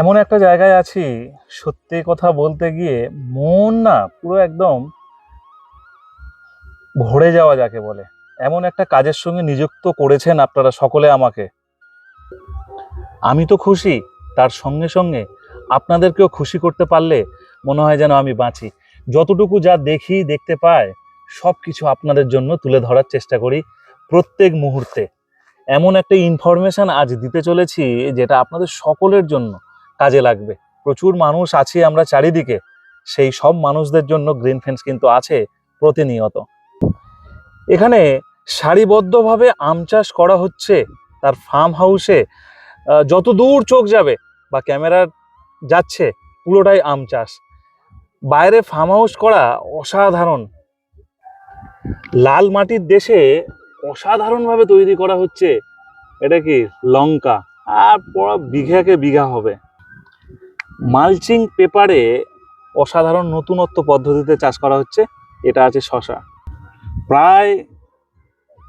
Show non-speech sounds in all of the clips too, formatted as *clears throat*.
এমন একটা জায়গায় আছি, সত্যি কথা বলতে গিয়ে মন না পুরো একদম ভরে যাওয়া যাকে বলে। এমন একটা কাজের সঙ্গে নিযুক্ত করেছেন আপনারা সকলে আমাকে। আমি তো খুশি, তার সঙ্গে সঙ্গে আপনাদেরকেও খুশি করতে পারলে মনে হয় যেন আমি বাঁচি। যতটুকু যা দেখি, দেখতে পাই সব কিছু আপনাদের জন্য তুলে ধরার চেষ্টা করি প্রত্যেক মুহূর্তে। এমন একটা ইনফরমেশন আজ দিতে চলেছি, যেটা আপনাদের সকলের জন্য কাজে লাগবে। প্রচুর মানুষ আছে আমরা চারিদিকে। সেই সব মানুষদের জন্য গ্রিন ফেন্স কিন্তু আছে প্রতিনিয়ত। এখানে সারিবদ্ধভাবে আম চাষ করা হচ্ছে। তার ফার্ম হাউসে যত দূর চোখ যাবে বা ক্যামেরা যাচ্ছে, পুরোটাই আম চাষ। বাইরে ফার্ম হাউস করা অসাধারণ। লাল মাটির দেশে অসাধারণভাবে তৈরি করা হচ্ছে। এটা কি লঙ্কা? আর পুরো বিঘাকে বিঘা হবে। মালচিং পেপারে অসাধারণ নতুনত্ব পদ্ধতিতে চাষ করা হচ্ছে, এটা আছে শশা। প্রায়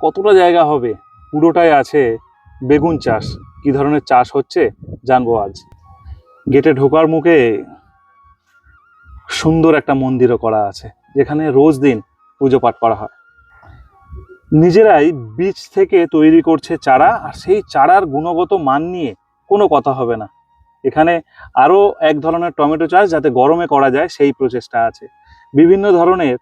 কতটা জায়গা হবে? পুরোটাই আছে বেগুন চাষ। কি ধরনের চাষ হচ্ছে জানব আজ। গেটে ঢোকার মুখে সুন্দর একটা মন্দিরও করা আছে, যেখানে রোজ দিন পুজো পাঠ করা হয়। নিজেরাই বীজ থেকে তৈরি করছে চারা, আর সেই চারার গুণগত মান নিয়ে কোনো কথা হবে না। এখানে আরও এক ধরনের টমেটো চাষ যাতে গরমে করা যায়, সেই প্রচেষ্টা আছে। বিভিন্ন ধরনের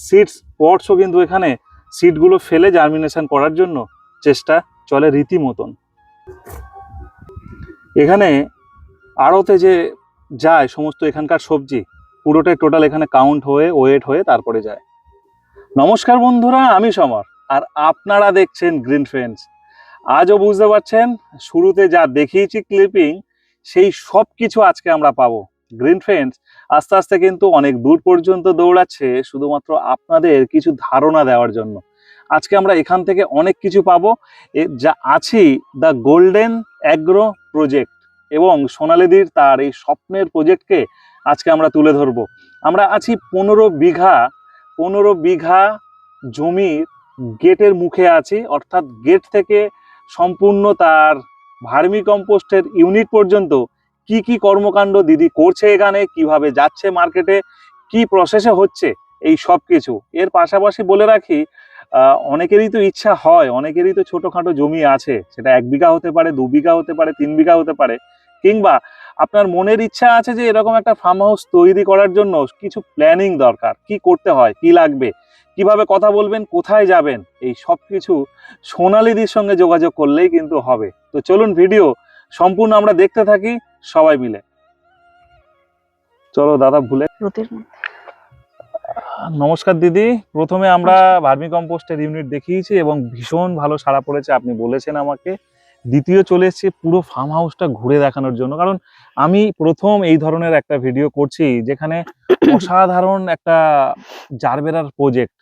সিডস পটসও কিন্তু এখানে সিডগুলো ফেলে জার্মিনেশন করার জন্য চেষ্টা চলে রীতিমতন। এখানে আড়তে যে যায় সমস্ত এখানকার সবজি, পুরোটাই টোটাল এখানে কাউন্ট হয়ে ওয়েট হয়ে তারপরে যায়। নমস্কার বন্ধুরা, আমি সমর, আর আপনারা দেখছেন গ্রিন ফ্রেন্ডস আজও বুঝতে পারছেন, শুরুতে যা দেখিয়েছি ক্লিপিং সেই সব কিছু আজকে আমরা পাবো। গ্রিন ফ্রেন্ডস আস্তে আস্তে কিন্তু অনেক দূর পর্যন্ত দৌড়াচ্ছে, শুধুমাত্র আপনাদের কিছু ধারণা দেওয়ার জন্য। আজকে আমরা এখান থেকে অনেক কিছু পাবো। যা আছি দ্য গোল্ডেন অ্যাগ্রো প্রজেক্ট এবং সোনালিদির তার এই স্বপ্নের প্রজেক্টকে আজকে আমরা তুলে ধরবো। আমরা আছি পনেরো বিঘা পনেরো বিঘা জমির গেটের মুখে আছি, অর্থাৎ গেট থেকে সম্পূর্ণ তার ভার্মি কম্পোস্টের ইউনিট পর্যন্ত কি কি কর্মকাণ্ড দিদি করছে এখানে, কীভাবে যাচ্ছে মার্কেটে, কি প্রসেসে হচ্ছে, এই সব কিছু। এর পাশাপাশি বলে রাখি অনেকেরই তো ইচ্ছা হয়, অনেকেরই তো ছোটখাটো জমি আছে, সেটা এক বিঘা হতে পারে, দু বিঘা হতে পারে, তিন বিঘা হতে পারে, কিংবা আপনার মনের ইচ্ছা আছে যে এরকম একটা ফার্ম হাউস তৈরি করার জন্য কিছু প্ল্যানিং দরকার, কি করতে হয়, কি লাগবে কীভাবে কথা বলবেন কোথায় যাবেন এই সব কিছু সোনালিদির সঙ্গে যোগাযোগ করলেই কিন্তু হবে। তো চলুন ভিডিও সম্পূর্ণ আমরা দেখতে থাকি সবাই মিলে। চলো দাদা ভুলে নমস্কার দিদি। প্রথমে আমরা ভার্মি কম্পোস্টের ইউনিট দেখিয়েছি এবং ভীষণ ভালো সাড়া পড়েছে আপনি বলেছেন আমাকে। দ্বিতীয় চলে এসেছি পুরো ফার্ম হাউসটা ঘুরে দেখানোর জন্য। কারণ আমি প্রথম এই ধরনের একটা ভিডিও করছি যেখানে *coughs* অসাধারণ একটা জারবেরার প্রজেক্ট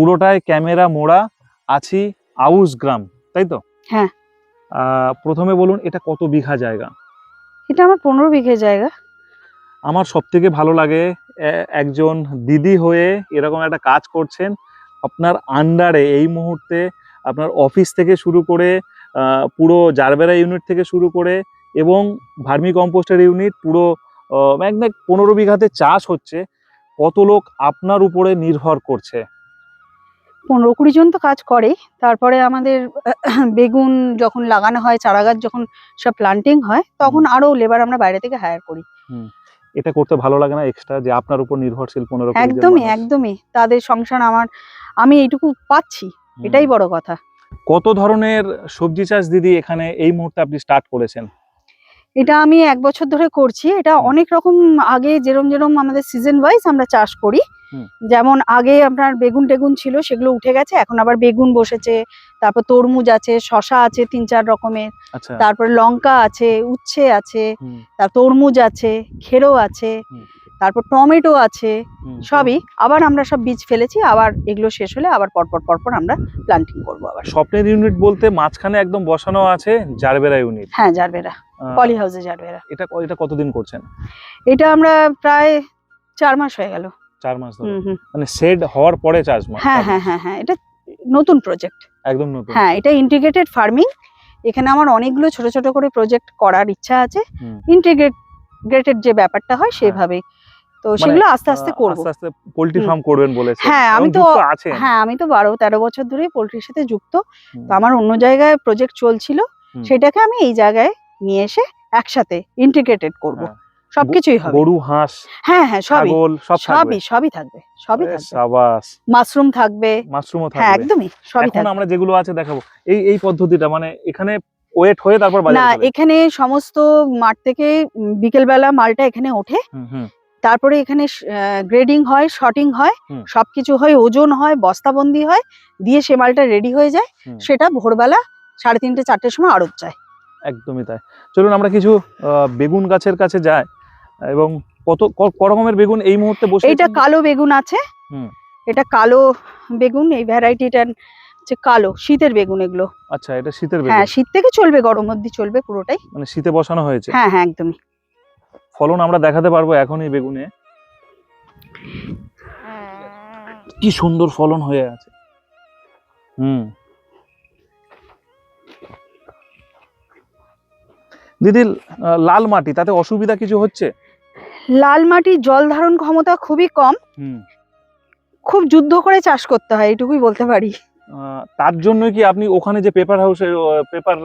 পুরোটাই ক্যামেরা মোড়া আছি আউস গ্রাম তাই তো? হ্যাঁ। প্রথমে বলুন এটা কত বিঘা জায়গা? এটা আমার পনেরো বিঘে জায়গা। আমার সব থেকে ভালো লাগে একজন দিদি হয়ে এরকম একটা কাজ করছেন আপনার আন্ডারে এই মুহূর্তে আপনার অফিস থেকে শুরু করে পুরো জারবেরা ইউনিট থেকে শুরু করে এবং ভার্মি কম্পোস্টার ইউনিট পুরো একদম পনেরো বিঘাতে চাষ হচ্ছে কত লোক আপনার উপরে নির্ভর করছে? পনেরো কুড়ি জন তো কাজ করে তারপরে আমাদের *clears throat* বেগুন যখন লাগানো হয় চারা গাছ যখন সব প্লান্টিং হয় তখন আরও লেবার আমরা বাইরে থেকে হায়ার করি। এটা করতে ভালো লাগে না এক্সট্রা যে আপনার উপর নির্ভরশীল পনেরো একদমই একদমই। তাদের সংসার আমার আমি এইটুকু পাচ্ছি। এটাই বড় কথা। কত ধরনের সবজি চাষ দিদি এখানে এই মুহূর্তে আপনি স্টার্ট করেছেন? এটা আমি এক বছর ধরে করছি। এটা অনেক রকম আগে যেরম যেরম আমাদের সিজন ওয়াইজ আমরা চাষ করি। যেমন আগে আপনার বেগুন টেগুন ছিল সেগুলো উঠে গেছে এখন আবার বেগুন বসেছে তারপর তরমুজ আছে শশা আছে তিন চার রকমের আচ্ছা। তারপর লঙ্কা আছে উচ্ছে আছে তার তরমুজ আছে খেরো আছে তারপর টমেটো আছে সবই। আবার আমরা সব বীজ ফেলেছি আবার এগুলো শেষ হলে আবার পরপর পরপর আমরা প্লান্টিং করব আবার। স্বপ্নের ইউনিট বলতে মাঝখানে একদম বসানো আছে জারবেরা ইউনিট হ্যাঁ জারবেরা। পলি হাউসে জারবেরা এটা এটা কতদিন করছেন? এটা আমরা প্রায় চার মাস হয়ে গেল। চার মাস ধরে? মানে সেড হওয়ার পরে চাষ মাস হ্যাঁ হ্যাঁ হ্যাঁ হ্যাঁ এটা নতুন প্রজেক্ট একদম নতুন। হ্যাঁ এটা ইন্টিগ্রেটেড ফার্মিং এখানে আমার অনেকগুলো ছোট ছোট করে প্রজেক্ট করার ইচ্ছা আছে। হুম। ইন্টিগ্রেটেড যে ব্যাপারটা হয় সেভাবে তো সেগুলো আস্তে আস্তে করব। আস্তে আস্তে পোল্ট্রি ফার্ম করবেন বলেছে হ্যাঁ, আমি তো- হ্যাঁ আমি তো বারো তেরো বছর ধরে পোলট্রির সাথে যুক্ত। তো আমার অন্য জায়গায় প্রজেক্ট চলছিল। সেটাকে আমি এই জায়গায় নিয়ে এসে একসাথে ইন্টিগ্রেটেড করব। হ্যাঁ। সবকিছুই হবে। গরু হাঁস হ্যাঁ হ্যাঁ সবই। সব সবই সবই থাকবে সবই থাকবে। সাবাস। মাশরুম থাকবে। মাশরুমও থাকবে। হ্যাঁ একদমই সবই থাকবে। এখন আমরা যেগুলো আছে দেখাবো। এই এই পদ্ধতিটা মানে এখানে ওয়েট হয়ে তারপর না বাজারে যাবে এখানে সমস্ত মাঠ থেকে উম, বিকেলবেলা মালটা এখানে ওঠে। হুম, হুম, তারপরে এখানে গ্রেডিং হয় শর্টিং হয় সবকিছু হয় ওজন হয় বস্তাবন্দি হয় দিয়ে সে মালটা রেডি হয়ে যায়। সেটা ভোরবেলা সাড়ে তিনটে চারটের সময় আড়ত যায়। একদমই তাই। চলুন আমরা কিছু বেগুন গাছের কাছে যাই এবং কত রকমের বেগুন এই মুহূর্তে বসে এটা কালো বেগুন আছে। হুম। এটা কালো বেগুন এই ভ্যারাইটিটা হচ্ছে কালো শীতের বেগুন এগুলো। আচ্ছা এটা শীতের বেগুন। হ্যাঁ শীত থেকে চলবে গরম অব্দি চলবে পুরোটাই। মানে শীতে বসানো হয়েছে? হ্যাঁ হ্যাঁ একদমই। ফলন আমরা দেখাতে পারব এখনই বেগুনে। কি সুন্দর ফলন হয়ে আছে। হুম। দিদি লাল মাটি তাতে অসুবিধা কিছু হচ্ছে? লাল মাটির জল ধারণ ক্ষমতা খুবই কম। খুব যুদ্ধ করে চাষ করতে হয় এটুকুই বলতে পারি। তার জন্য কি আপনি ওখানে যে পেপার হাউসে পেপার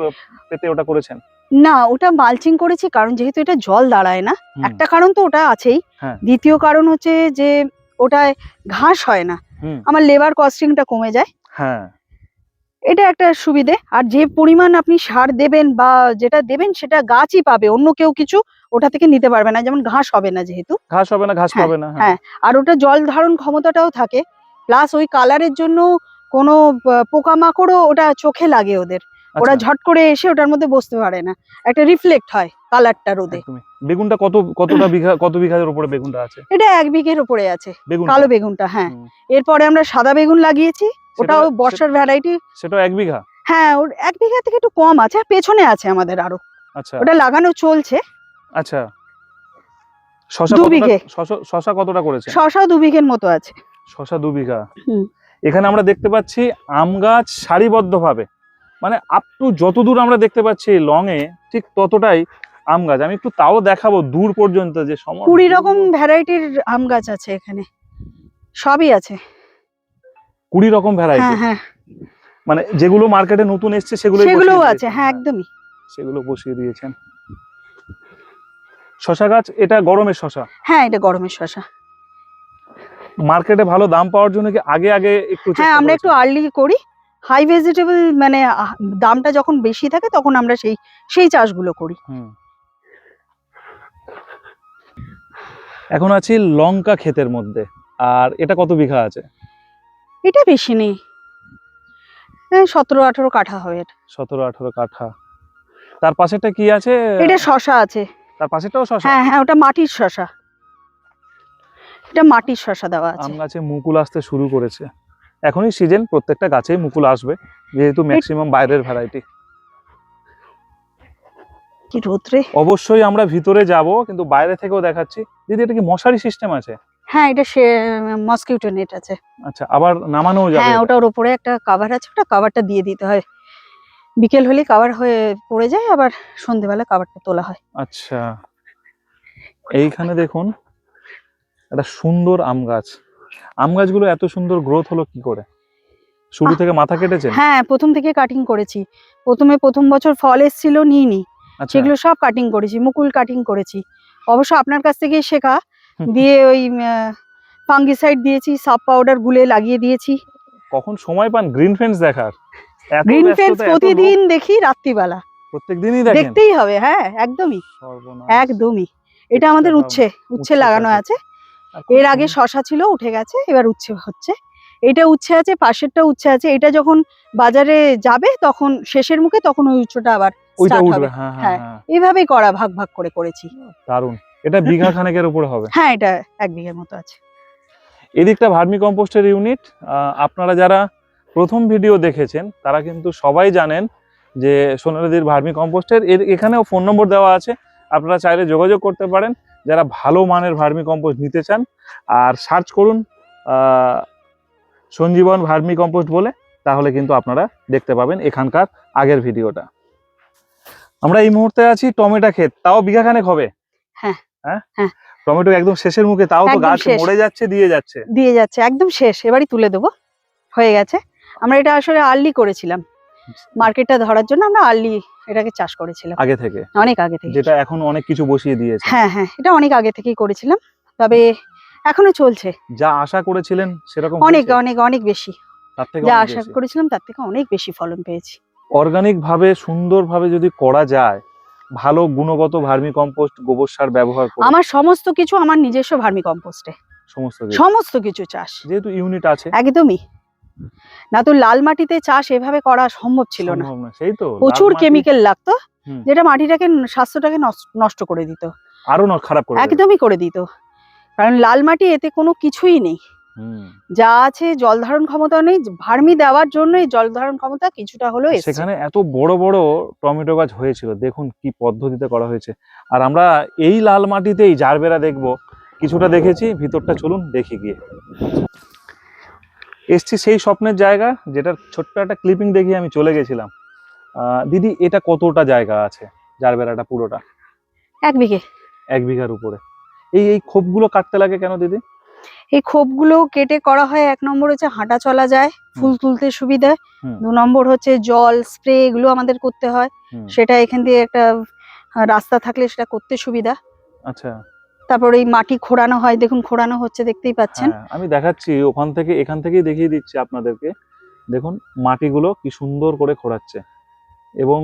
পেতে ওটা করেছেন? না ওটা মালচিং করেছি কারণ যেহেতু এটা জল দাঁড়ায় না একটা কারণ তো ওটা আছেই। হ্যাঁ। দ্বিতীয় কারণ হচ্ছে যে ওটায় ঘাস হয় না। আমার লেবার কস্টিংটা কমে যায়। হ্যাঁ। এটা একটা সুবিধে। আর যে পরিমাণ আপনি সার দেবেন বা যেটা দেবেন সেটা গাছই পাবে অন্য কেউ কিছু ওটা থেকে নিতে পারবে না। যেমন ঘাস হবে না যেহেতু। ঘাস হবে না ঘাস হ্যাঁ, পাবে না হ্যাঁ। আর ওটা জল ধারণ ক্ষমতাটাও থাকে। প্লাস ওই কালারের জন্য কোনো পোকামাকড়ও ওটা চোখে লাগে ওদের। ওরা আচ্ছা, ঝট করে এসে ওটার মধ্যে বসতে পারে না। একটা রিফ্লেক্ট হয় কালারটা রোদে। বেগুনটা কত কতটা বিঘা কত বিঘার উপরে বেগুনটা আছে? এটা এক বিঘের উপরে আছে। কালো বেগুনটা হ্যাঁ। এরপরে আমরা সাদা বেগুন লাগিয়েছি। ওটাও বর্ষার ভ্যারাইটি সেটা এক বিঘা? হ্যাঁ ওর এক বিঘা থেকে একটু কম আছে পেছনে আছে আমাদের আরও। আচ্ছা। ওটা লাগানো চলছে। আচ্ছা। শশা দু বিঘে। শশা- শশা কতটা করেছে? শশাও দু বিঘের মতো আছে। শশা দু বিঘা। হুম। এখানে আমরা দেখতে পাচ্ছি আম গাছ সারিবদ্ধভাবে। মানে আপ টু যতদূর আমরা দেখতে পাচ্ছি লং এ ঠিক ততটাই আম গাছ। আমি একটু তাও দেখাবো দূর পর্যন্ত যে সমস্ত কুড়ি রকম ভ্যারাইটির আম গাছ আছে এখানে। সবই আছে। কুড়ি রকম ভ্যারাইটি হ্যাঁ হ্যাঁ। মানে যেগুলো মার্কেটে নতুন এসছে সেগুলো সেগুলোও আছে হ্যাঁ একদমই। সেগুলো বসিয়ে দিয়েছেন। শশা গাছ এটা গরমের শশা? হ্যাঁ এটা গরমের শশা। মার্কেটে ভালো দাম পাওয়ার জন্য কি আগে আগে একটু হ্যাঁ আমরা একটু আর্লি করি। হাই ভেজিটেবল মানে দামটা যখন বেশি থাকে তখন আমরা সেই সেই চাষগুলো করি। হুম। এখন আছি লঙ্কা ক্ষেতের মধ্যে। আর এটা কত বিঘা আছে? এটা বেশি নেই। সতেরো আঠেরো কাঠা হবে এটা। সতেরো আঠারো কাঠা। তার পাশেরটা কি আছে? এটা শশা আছে। তার পাশেরটাও শশা? হ্যাঁ হ্যাঁ ওটা মাটির শশা। এটা মাটির শশা দেওয়া আছে। আম গাছে মুকুল আসতে শুরু করেছে। এখনই সিজন প্রত্যেকটা গাছেই মুকুল আসবে যেহেতু ম্যাক্সিমাম বাইরের ভ্যারাইটি কি রোদ্রে অবশ্যই আমরা ভিতরে যাব কিন্তু বাইরে থেকেও দেখাচ্ছি। দিদি এটা কি মশারি সিস্টেম আছে? হ্যাঁ এটা সে মসকিউটো নেট আছে। আচ্ছা আবার নামানো যাবে হ্যাঁ ওটার উপরে একটা কাভার আছে ওটা কাভারটা দিয়ে দিতে হয়। বিকেল হলে কাভার হয়ে পড়ে যায় আবার সন্ধেবেলা কাভারটা তোলা হয়। আচ্ছা এইখানে দেখুন একটা সুন্দর আম গাছ। আম গাছগুলো এত সুন্দর গ্রোথ হলো কি করে? শুরু থেকে মাথা কেটেছে হ্যাঁ প্রথম থেকে কাটিং করেছি। প্রথমে প্রথম বছর ফল এসেছিল নিইনি। আচ্ছা। সেগুলো সব কাটিং করেছি মুকুল কাটিং করেছি। অবশ্য আপনার কাছ থেকে শেখা দিয়ে ওই ফাঙ্গিসাইড দিয়েছি সাব পাউডার গুলে লাগিয়ে দিয়েছি। কখন সময় পান গ্রিন ফেন্স দেখার? গ্রিন ফেন্স প্রতিদিন দেখি রাত্রিবেলা। প্রত্যেকদিনই দেখেন? দেখতেই হবে হ্যাঁ একদমই। একদমই। এটা আমাদের উচ্ছে উচ্ছে লাগানো আছে। এর আগে শশা ছিল উঠে গেছে এবার উচ্ছে হচ্ছে। এটা উচ্ছে আছে পাশেরটা উচ্ছে আছে। এটা যখন বাজারে যাবে তখন শেষের মুখে তখন ওই উচ্চটা আবার হ্যাঁ হ্যাঁ। হ্যাঁ হ্যাঁ। এইভাবেই করা ভাগ ভাগ করে করেছি। দারুণ। এটা বিঘা খানেকের উপরে হবে। হ্যাঁ এটা এক বিঘের মতো আছে। এদিকটা ভার্মি কম্পোস্টের ইউনিট। আপনারা যারা প্রথম ভিডিও দেখেছেন তারা কিন্তু সবাই জানেন যে সোনালিদির ভার্মি কম্পোস্টের এর এখানেও ফোন নম্বর দেওয়া আছে। আপনারা চাইলে যোগাযোগ করতে পারেন। যারা ভালো মানের ভার্মি কম্পোস্ট নিতে চান আর সার্চ করুন সঞ্জীবন ভার্মি কম্পোস্ট বলে তাহলে কিন্তু আপনারা দেখতে পাবেন এখানকার আগের ভিডিওটা। আমরা এই মুহূর্তে আছি টমেটো ক্ষেত। তাও বিঘা খানেক হবে? হ্যাঁ, হ্যাঁ? হ্যাঁ। টমেটো একদম শেষের মুখে তাও তো গাছ। মরে যাচ্ছে দিয়ে যাচ্ছে। দিয়ে যাচ্ছে একদম শেষ। এবারই তুলে দেবো। হয়ে গেছে। আমরা এটা আসলে আর্লি করেছিলাম। মার্কেটটা ধরার জন্য আমরা আর্লি এটাকে চাষ করেছিলাম। আগে থেকে? অনেক আগে থেকে। যেটা এখন অনেক কিছু বসিয়ে দিয়েছে। হ্যাঁ হ্যাঁ এটা অনেক আগে থেকেই করেছিলাম। তবে এখনও চলছে। যা আশা করেছিলেন সেরকম অনেক অনেক অনেক বেশি। তার থেকে যা আশা করেছিলাম তার থেকে অনেক বেশি ফলন পেয়েছি। অর্গানিক ভাবে সুন্দর ভাবে যদি করা যায় ভালো গুণগত ভার্মি কম্পোস্ট গোবর সার ব্যবহার করে। আমার সমস্ত কিছু আমার নিজস্ব ভার্মি কম্পোস্টে সমস্ত সমস্ত কিছু চাষ। যেহেতু ইউনিট আছে। একদমই। না তো লাল মাটিতে চাষ এভাবে করা সম্ভব ছিল না। সেই তো। প্রচুর কেমিক্যাল লাগতো যেটা মাটিটাকে স্বাস্থ্যটাকে নষ্ট- নষ্ট করে দিত। আরও খারাপ করে একদমই করে দিত। কারণ লাল মাটি এতে কোনো কিছুই নেই। যা আছে জল ধারণ ক্ষমতা নেই ভার্মি দেওয়ার জন্যই জল ধারণ ক্ষমতা কিছুটা এসেছে। সেখানে এত বড় বড় টমেটো গাছ হয়েছিল দেখুন কি পদ্ধতিতে করা হয়েছে। আর আমরা এই লাল মাটিতেই জারবেরা দেখব কিছুটা দেখেছি ভিতরটা চলুন দেখি গিয়ে। এসছি সেই স্বপ্নের জায়গা যেটার ছোট্ট একটা ক্লিপিং দেখিয়ে আমি চলে গেছিলাম। দিদি এটা কতটা জায়গা আছে জারবেরাটা পুরোটা? এক বিঘে। এক বিঘার উপরে। এই এই খোপগুলো কাটতে লাগে কেন দিদি? এই খোপগুলো কেটে করা হয় এক নম্বর হচ্ছে হাঁটা চলা যায় ফুল তুলতে সুবিধা দু নম্বর হচ্ছে জল স্প্রে এগুলো আমাদের করতে হয় সেটা এখান দিয়ে একটা রাস্তা থাকলে সেটা করতে সুবিধা। আচ্ছা। তারপর এই মাটি খোঁড়ানো হয় দেখুন খোঁড়ানো হচ্ছে দেখতেই পাচ্ছেন। হ্যাঁ, আমি দেখাচ্ছি ওখান থেকে এখান থেকেই দেখিয়ে দিচ্ছি আপনাদেরকে। দেখুন মাটিগুলো কি সুন্দর করে খোঁড়াচ্ছে। এবং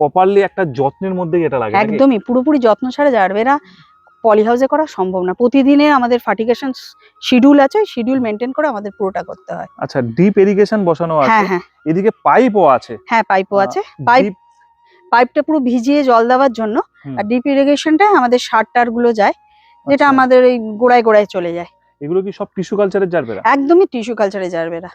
প্রপারলি একটা যত্নের মধ্যেই এটা লাগে একদমই পুরোপুরি যত্ন ছাড়া জারবেরা পলি হাউসে করা সম্ভব না। প্রতিদিনে আমাদের ফার্টিগেশন শিডিউল আছে শিডিউল মেনটেন করে আমাদের পুরোটা করতে হয়। আচ্ছা ডিপ ইরিগেশন বসানো আছে হ্যাঁ হ্যাঁ। এদিকে পাইপও আছে। হ্যাঁ পাইপও আছে। পাইপ পাইপটা পুরো ভিজিয়ে জল দেওয়ার জন্য আর ডিপ ইরিগেশনটায় আমাদের সার টারগুলো যায় যেটা আচ্ছা। আমাদের ওই গোড়ায় গোড়ায় চলে যায়। এগুলো কি সব টিস্যু কালচারের জারবেরা? একদমই টিস্যু কালচারে জারবেরা।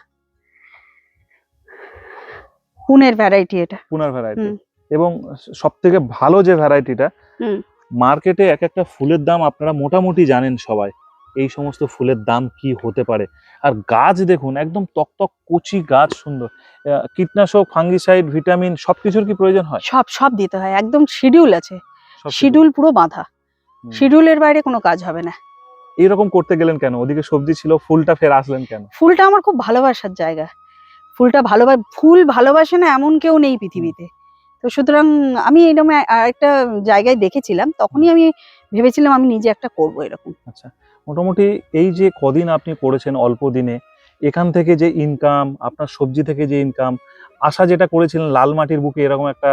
পুনের ভ্যারাইটি এটা। পুনার ভ্যারাইটি এবং সব থেকে ভালো যে ভ্যারাইটিটা হুম। মার্কেটে এক একটা ফুলের দাম আপনারা মোটামুটি জানেন সবাই এই সমস্ত ফুলের দাম কি হতে পারে। আর গাছ দেখুন একদম তকতক কচি গাছ সুন্দর। কীটনাশক ফাঙ্গিসাইড ভিটামিন সবকিছুর কি প্রয়োজন হয়? সব সব দিতে হয় একদম শিডিউল আছে। শিডিউল। পুরো বাঁধা। শিডিউলের বাইরে কোনো কাজ হবে না। এইরকম করতে গেলেন কেন? ওদিকে সবজি ছিল ফুলটা ফের আসলেন কেন? ফুলটা আমার খুব ভালোবাসার জায়গা। ফুলটা ভালোবাস ফুল ভালোবাসে না এমন কেউ নেই পৃথিবীতে। তো সুতরাং আমি এরকম একটা জায়গায় দেখেছিলাম তখনই আমি ভেবেছিলাম আমি নিজে একটা করব এরকম। আচ্ছা মোটামুটি এই যে কদিন আপনি করেছেন অল্প দিনে এখান থেকে যে ইনকাম আপনার সবজি থেকে যে ইনকাম আশা যেটা করেছিলেন লাল মাটির বুকে এরকম একটা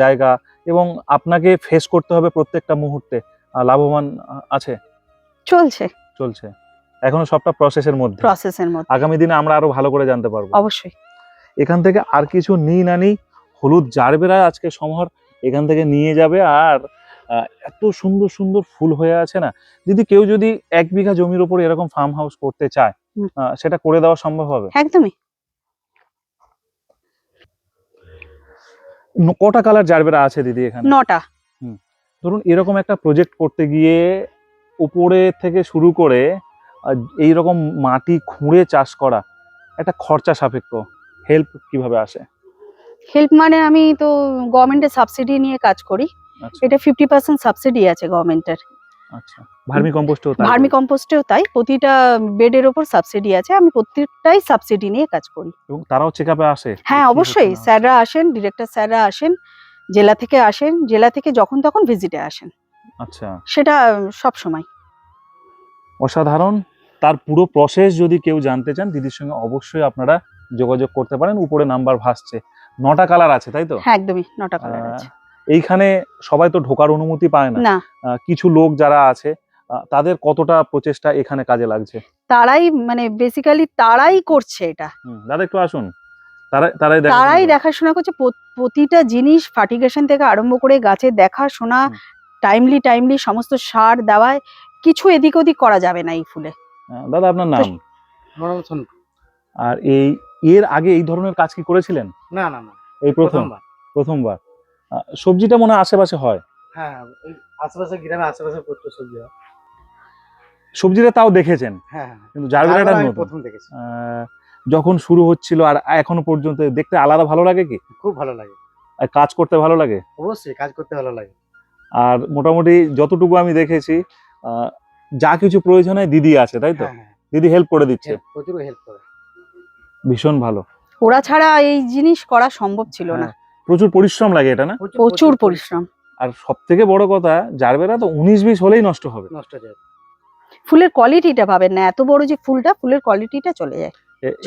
জায়গা এবং আপনাকে ফেস করতে হবে প্রত্যেকটা মুহূর্তে লাভবান আছে? চলছে। চলছে। এখনও সবটা প্রসেসের মধ্যে? প্রসেসের মধ্যে। আগামী দিনে আমরা আরও ভালো করে জানতে পারব। অবশ্যই। এখান থেকে আর কিছু নিই না নিই হলুদ জারবেরা আজকে সমার এখান থেকে নিয়ে যাবে আর এত সুন্দর সুন্দর ফুল হয়ে আছে না? যদি কেউ যদি এক বিঘা জমির উপর এরকম ফার্ম হাউস করতে চায় সেটা করে দেওয়া সম্ভব হবে? একদমই। কটা কালার জারবেরা আছে দিদি এখানে? নটা। ধরুন এরকম একটা প্রজেক্ট করতে গিয়ে উপরে থেকে শুরু করে এই রকম মাটি খুঁড়ে চাষ করা একটা খরচা সাপেক্ষ হেল্প কীভাবে আসে? হেল্প মানে আমি তো গভর্নমেন্টের সাবসিডি নিয়ে কাজ করি। আচ্ছা। এটা ফিফটি পার্সেন্ট সাবসিডি আছে গভর্নমেন্টের আচ্ছা। ভার্মি কম্পোস্টও ভার্মি কম্পোস্টেও তাই। প্রতিটা বেডের ওপর সাবসিডি আছে। আমি প্রত্যেকটাই সাবসিডি নিয়ে কাজ করি। এবং তারাও চেক আপে আসে? হ্যাঁ অবশ্যই। স্যাররা আসেন ডিরেক্টর স্যাররা আসেন জেলা থেকে আসেন জেলা থেকে যখন তখন ভিজিটে আসেন। আচ্ছা। সেটা সব সময়। অসাধারণ। তার পুরো প্রসেস যদি কেউ জানতে চান দিদির সঙ্গে অবশ্যই আপনারা যোগাযোগ করতে পারেন। উপরে নাম্বার ভাসছে। নটা কালার আছে তাই তো? হ্যাঁ একদমই নটা কালার আছে। এইখানে সবাই তো ঢোকার অনুমতি পায় না। না। আহ, কিছু লোক যারা আছে আহ, তাদের কতটা প্রচেষ্টা এখানে কাজে লাগছে? তারাই মানে বেসিক্যালি তারাই করছে এটা। দাদা একটু আসুন। তারাই তারাই দেখাশোনা করছে। প্রতিটা জিনিস ফার্টিগেশন থেকে আরম্ভ করে গাছের দেখাশোনা টাইমলি টাইমলি সমস্ত সার দেওয়ায় কিছু এদিক ওদিক করা যাবে না এই ফুলে। দাদা আপনার নাম। আর এই এর আগে এই ধরনের কাজ কি করেছিলেন? না না না। এই প্রথম? প্রথমবার। সবজিটা মনে হয় আশেপাশে হয়? হ্যাঁ আশেপাশে গ্রামে আশেপাশে প্রচুর সবজি হয়। সবজিটা তাও দেখেছেন? হ্যাঁ হ্যাঁ। কিন্তু জারবেরাটা প্রথম দেখেছি। যখন শুরু হচ্ছিল আর এখনও পর্যন্ত দেখতে আলাদা ভালো লাগে কি? খুব ভালো লাগে। আর কাজ করতে ভালো লাগে? অবশ্যই কাজ করতে ভালো লাগে। আর মোটামুটি যতটুকু আমি দেখেছি যা কিছু প্রয়োজনে দিদি আছে তাই তো? হ্যাঁ হ্যাঁ। দিদি হেল্প করে দিচ্ছে। প্রচুর হেল্প করে। ভীষণ ভালো। ওরা ছাড়া এই জিনিস করা সম্ভব ছিল না। হ্যাঁ, প্রচুর পরিশ্রম লাগে এটা না? প্রচুর পরিশ্রম। আর সব থেকে বড় কথা জারবেরা তো উনিশ বিশ হলেই নষ্ট হবে। নষ্ট হয়ে যায় ফুলের কোয়ালিটিটা পাবেন না এত বড় যে ফুলটা ফুলের কোয়ালিটিটা চলে যায়।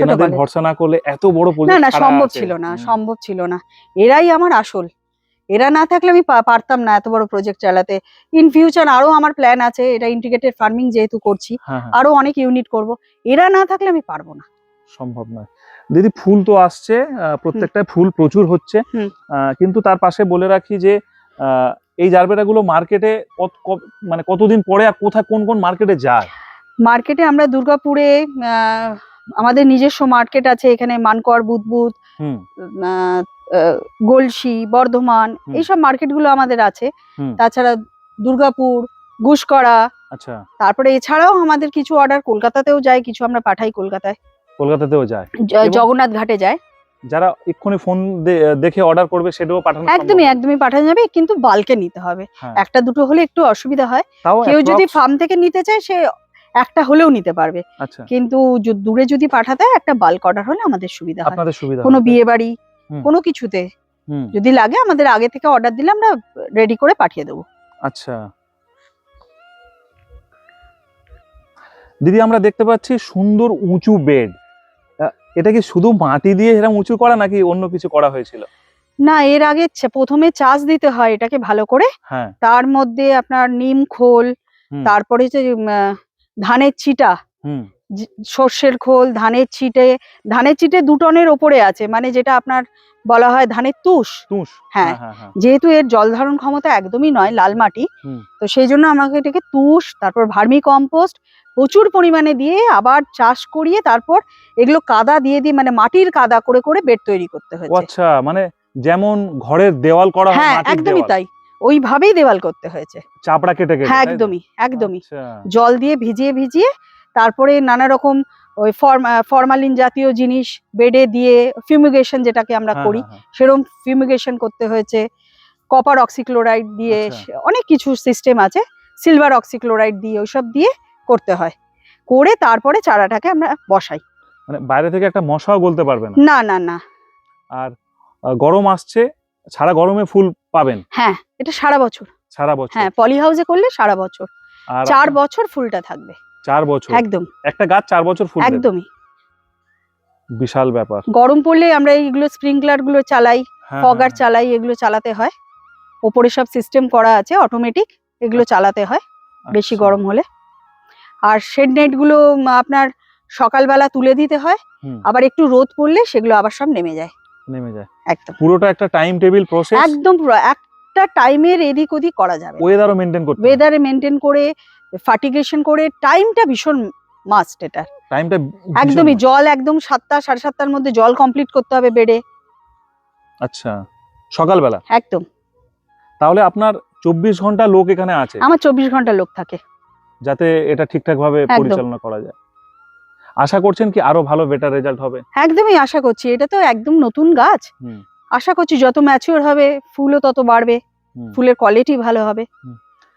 এনাদের ভরসা না করলে এত বড় না না সম্ভব ছিল না সম্ভব ছিল না। এরাই আমার আসল। এরা না থাকলে আমি পারতাম না এত বড় প্রজেক্ট চালাতে। ইন ফিউচার আরও আমার প্ল্যান আছে এটা ইন্টিগ্রেটেড ফার্মিং যেহেতু করছি হ্যাঁ হ্যাঁ। আরও অনেক ইউনিট করব। এরা না থাকলে আমি পারব না। সম্ভব নয়। দিদি ফুল তো আসছে আহ, প্রত্যেকটায় ফুল প্রচুর হচ্ছে কিন্তু তার পাশে বলে রাখি যে এই জারবেরাগুলো মার্কেটে কত মানে কতদিন পরে আর কোথায় কোন কোন মার্কেটে যায়? মার্কেটে আমরা দুর্গাপুরে আমাদের নিজস্ব মার্কেট আছে এখানে মানকর বুদবুদ গলসি বর্ধমান। এইসব মার্কেটগুলো আমাদের আছে। তাছাড়া দুর্গাপুর গুসকরা আচ্ছা। তারপরে এছাড়াও আমাদের কিছু অর্ডার কলকাতাতেও যায় কিছু আমরা পাঠাই কলকাতায়। কলকাতাতেও যায়। জগন্নাথ ঘাটে যায়। যারা এক্ষুনি ফোন দেখে অর্ডার করবে সেটাও পাঠানো একদমই একদমই পাঠানো যাবে কিন্তু বালকে নিতে হবে। হ্যাঁ। একটা দুটো হলে একটু অসুবিধা হয়। কেউ যদি ফার্ম থেকে নিতে চায় সে একটা হলেও নিতে পারবে। আচ্ছা। কিন্তু দূরে যদি পাঠাতে একটা বাল্ক অর্ডার হলে আমাদের সুবিধা হয়। আপনাদের সুবিধা কোনো বিয়ে বাড়ি কোনো কিছুতে যদি লাগে আমাদের আগে থেকে অর্ডার দিলে আমরা রেডি করে পাঠিয়ে দেবো। আচ্ছা। দিদি আমরা দেখতে পাচ্ছি সুন্দর উঁচু বেড এটা কি শুধু মাটি দিয়ে এরকম উঁচু করা নাকি অন্য কিছু করা হয়েছিল? না এর আগে প্রথমে চাষ দিতে হয় এটাকে ভালো করে। হ্যাঁ। তার মধ্যে আপনার নিম খোল তারপরে যে ধানের চিটা হুম। সর্ষের খোল ধানের চিটে ধানের চিটে দু টনের ওপরে আছে মানে যেটা আপনার বলা হয় ধানের তুষ। তুষ। হ্যাঁ। হ্যাঁ হ্যাঁ যেহেতু এর জল ধারণ ক্ষমতা একদমই নয় লাল মাটি। তো সেই জন্য আমাকে এটাকে তুষ তারপর ভার্মি কম্পোস্ট প্রচুর পরিমাণে দিয়ে আবার চাষ করিয়ে তারপর এগুলো কাদা দিয়ে দিয়ে মানে মাটির কাদা করে করে বেড তৈরি করতে হয়েছে আচ্ছা মানে যেমন ঘরের দেওয়াল করা হয় হ্যাঁ একদমই তাই। ওইভাবেই দেওয়াল করতে হয়েছে। চাপড়া কেটে কেটে হ্যাঁ একদমই একদমই। আচ্ছা, জল দিয়ে ভিজিয়ে ভিজিয়ে তারপরে নানা রকম ওই ফরমালিন জাতীয় জিনিস বেডে দিয়ে ফিউমিগেশন যেটাকে আমরা হ্যাঁ, করি হ্যাঁ, হ্যাঁ। সেরকম ফিউমিগেশন করতে হয়েছে। কপার অক্সিক্লোরাইড দিয়ে আচ্ছা। অনেক কিছু সিস্টেম আছে। সিলভার অক্সিক্লোরাইড দিয়ে ওইসব দিয়ে করতে হয়। করে তারপরে চারাটাকে আমরা বসাই। মানে বাইরে থেকে একটা মশাও বলতে পারবে না? না না না। আর গরম আসছে সারা গরমে ফুল পাবেন? হ্যাঁ এটা সারা বছর। সারা বছর? হ্যাঁ পলি হাউসে করলে সারা বছর। চার বছর ফুলটা থাকবে। চার বছর? একদম। একটা গাছ চার বছর ফুল একদমই। বিশাল ব্যাপার। গরম পড়লে আমরা এইগুলো স্প্রিংকলারগুলো চালাই হ্যাঁ, ফগার হ্যাঁ, চালাই এগুলো চালাতে হয়। ওপরে সব সিস্টেম করা আছে অটোমেটিক। এগুলো চালাতে হয় হ্যাঁ। বেশি আচ্ছা, গরম হলে। আর শেড নেটগুলো আপনার সকালবেলা তুলে দিতে হয় আবার একটু রোদ পড়লে সেগুলো আবার সব নেমে যায়। নেমে যায়। একদম। পুরোটা একটা টাইম টেবিল প্রসেস একদম পুরো একটা টাইমের এদিক ওদিক করা যাবে। ওয়েদারও মেনটেন করতে ওয়েদারে মেনটেন করে ফার্টিগেশন করে টাইমটা ভীষণ মাস্ট এটা। টাইমটা একদমই জল একদম সাতটা সাড়ে সাতটার মধ্যে জল কমপ্লিট করতে হবে বেডে আচ্ছা সকালবেলা? একদম। তাহলে আপনার চব্বিশ ঘণ্টা লোক এখানে আছে? আমার চব্বিশ ঘণ্টা লোক থাকে। যাতে এটা ঠিকঠাক ভাবে পরিচালনা করা যায়। আশা করছেন কি আরও ভালো বেটার রেজাল্ট হবে? একদমই আশা করছি। এটা তো একদম নতুন গাছ। আশা করছি যত ম্যাচিওর হবে ফুলও তত বাড়বে। ফুলের কোয়ালিটি ভালো হবে।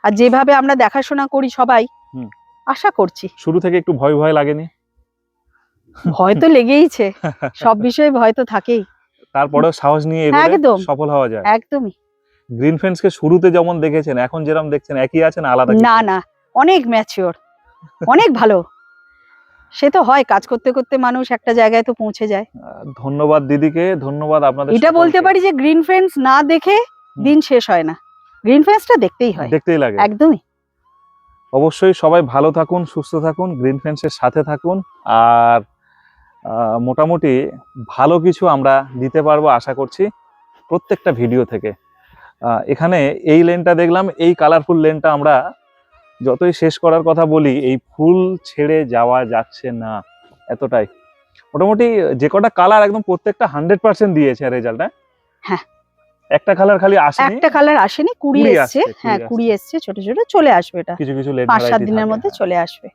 আর যেভাবে আমরা দেখাশোনা করি সবাই হুম। আশা করছি। শুরু থেকে একটু ভয় ভয় লাগেনি? ভয় তো লেগেইছে। *laughs* সব বিষয়ে ভয় তো থাকেই। তারপরেও সাহস নিয়ে একদম। সফল হওয়া যায়। একদমই। গ্রিন ফেন্সকে শুরুতে যেমন দেখেছেন এখন যেরকম দেখছেন একই আছে না আলাদা না না। অনেক ম্যাচিওর অনেক ভালো। সে তো হয় কাজ করতে করতে মানুষ একটা জায়গায় তো পৌঁছে যায়। ধন্যবাদ দিদিকে ধন্যবাদ আপনাদের এটা বলতে পারি যে গ্রিন ফ্রেন্ডস না দেখে দিন শেষ হয় না। গ্রিন ফ্রেন্ডসটা দেখতেই হয়। দেখতেই লাগে। একদমই। অবশ্যই সবাই ভালো থাকুন সুস্থ থাকুন গ্রিন ফেন্সের সাথে থাকুন। আর মোটামুটি ভালো কিছু আমরা দিতে পারব আশা করছি প্রত্যেকটা ভিডিও থেকে। এখানে এই লেনটা দেখলাম এই কালারফুল লেনটা আমরা যতই শেষ করার কথা বলি এই ফুল ছেড়ে যাওয়া যাচ্ছে না এতটাই। মোটামুটি যে কটা কালার একদম প্রত্যেকটা হান্ড্রেড পার্সেন্ট দিয়েছে রেজাল্টটা হ্যাঁ। একটা কালার খালি আসেনি? একটা কালার আসেনি কুড়ি কুড়ি এসছে। হ্যাঁ কুড়ি এসছে ছোট ছোট চলে আসবে এটা। কিছু কিছু লেট পাঁচ সাত দিনের মধ্যে চলে আসবে।